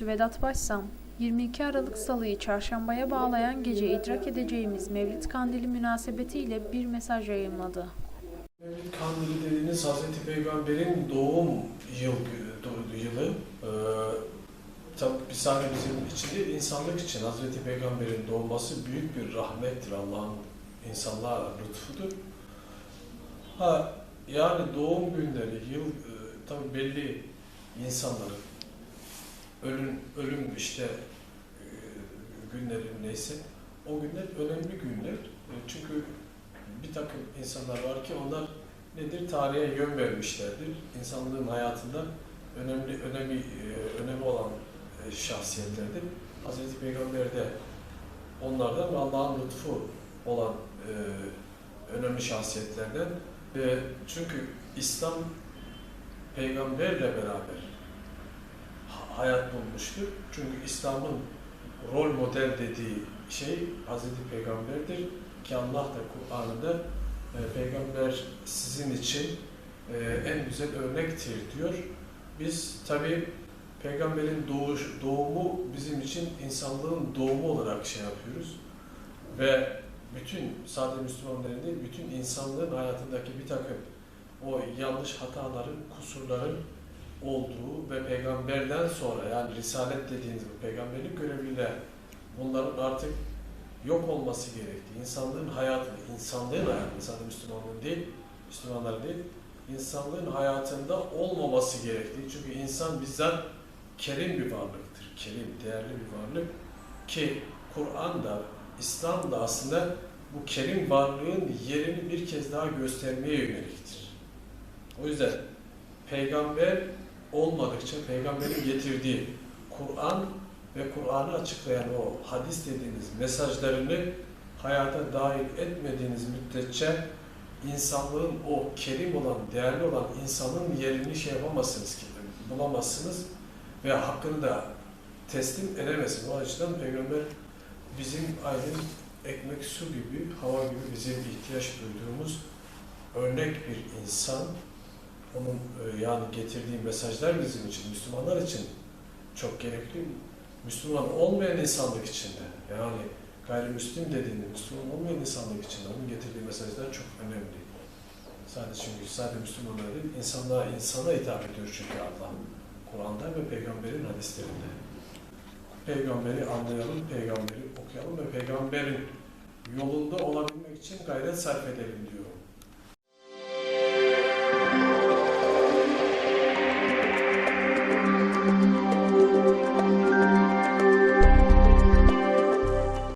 Vedat Başsam, 22 Aralık Salı'yı çarşambaya bağlayan gece idrak edeceğimiz Mevlid Kandili münasebetiyle bir mesaj yayımladı. Mevlid Kandili dediğiniz Hazreti Peygamber'in doğum yıl, yılı. Ee, tabi bir sadece bizim için değil, insanlık için Hazreti Peygamber'in doğması büyük bir rahmettir. Allah'ın insanlığa lütfudur. Ha, yani doğum günleri, yıl, e, tabi belli insanların ölüm, ölüm işte e, günleri neyse o günler önemli günler. E, Çünkü bir takım insanlar var ki onlar nedir? Tarihe yön vermişlerdir. İnsanlığın hayatında önemli önemi e, önemi olan şahsiyetlerdir. Hazreti Peygamber de onlardan Allah'ın lütfu olan önemli şahsiyetlerden. Çünkü İslam peygamberle beraber hayat bulmuştur. Çünkü İslam'ın rol model dediği şey Hazreti Peygamber'dir ki Allah da Kur'an'ında e, peygamber sizin için e, en güzel örnektir diyor. Biz tabi peygamberin doğuş, doğumu bizim için insanlığın doğumu olarak şey yapıyoruz. Ve bütün sadece Müslümanların değil, bütün insanlığın hayatındaki bir takım o yanlış hataların, kusurların olduğu ve peygamberden sonra yani risalet dediğiniz bu peygamberlik göreviyle bunların artık yok olması gerektiği, insanlığın hayatını, insanlığın hayatını, sadece Müslümanlığın değil, Müslümanların değil, insanlığın hayatında olmaması gerektiği. Çünkü insan bizzat kerim bir varlıktır. Kerim, değerli bir varlık ki Kur'an'da, İslam'da aslında bu kerim varlığın yerini bir kez daha göstermeye yöneliktir. O yüzden peygamber olmadıkça peygamberin getirdiği Kur'an ve Kur'an'ı açıklayan o hadis dediğiniz mesajlarını hayata dahil etmediğiniz müddetçe insanlığın o kerim olan, değerli olan insanın yerini şey yapamazsınız ki, bulamazsınız ve hakkını da teslim edemezsiniz. O açıdan Peygamber bizim aynı ekmek, su gibi, hava gibi bizim ihtiyaç duyduğumuz örnek bir insan. Onun e, yani getirdiği mesajlar bizim için, Müslümanlar için çok gerekli. Müslüman olmayan insanlık içinde, yani gayrimüslim dediğinde Müslüman olmayan insanlık içinde onun getirdiği mesajlar çok önemli. Sadece çünkü sadece Müslümanlar değil, insanlığa insana hitap ediyor çünkü Allah. Kur'an'da ve peygamberin hadislerinde. Peygamberi anlayalım, peygamberi okuyalım ve peygamberin yolunda olabilmek için gayret sarf edelim diyor